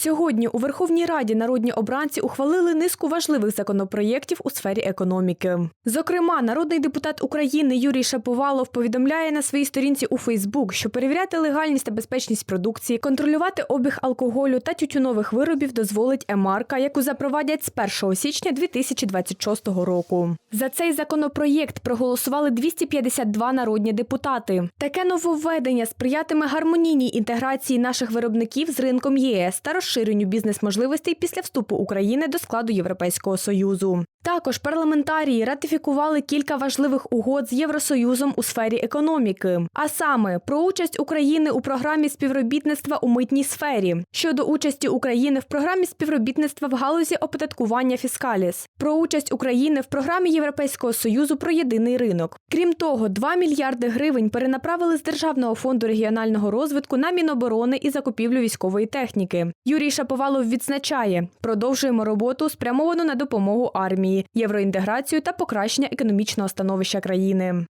Сьогодні у Верховній Раді народні обранці ухвалили низку важливих законопроєктів у сфері економіки. Зокрема, народний депутат України Юрій Шаповалов повідомляє на своїй сторінці у Фейсбук, що перевіряти легальність та безпечність продукції, контролювати обіг алкоголю та тютюнових виробів дозволить емарка, яку запровадять з 1 січня 2026 року. За цей законопроєкт проголосували 252 народні депутати. Таке нововведення сприятиме гармонійній інтеграції наших виробників з ринком ЄС та розширенню бізнес-можливостей після вступу України до складу Європейського союзу. Також парламентарії ратифікували кілька важливих угод з Євросоюзом у сфері економіки, а саме про участь України у програмі співробітництва у митній сфері щодо участі України в програмі співробітництва в галузі оподаткування фіскаліс, про участь України в програмі Європейського союзу про єдиний ринок. Крім того, 2 мільярди гривень перенаправили з Державного фонду регіонального розвитку на Міноборони і закупівлю військової техніки. Юрій Шаповалов відзначає, продовжуємо роботу спрямовану на допомогу армії, євроінтеграцію та покращення економічного становища країни.